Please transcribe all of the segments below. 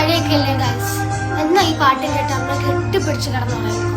മഴയൊക്കെ അല്ലേ ഗൈസ് എന്നാ ഈ പാട്ട് കേട്ട് നമ്മളെ കെട്ടിപ്പിടിച്ച് കിടന്നു? പറയും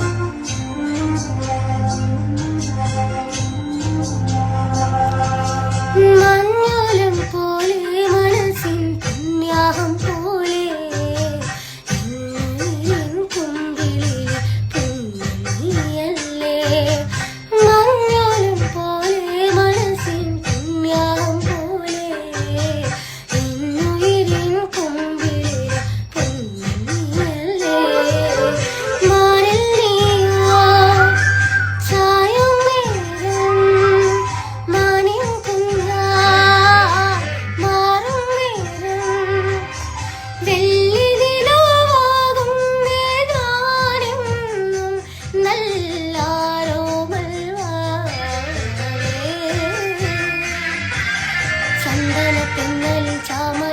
சந்தன தென்னலின் சாமல்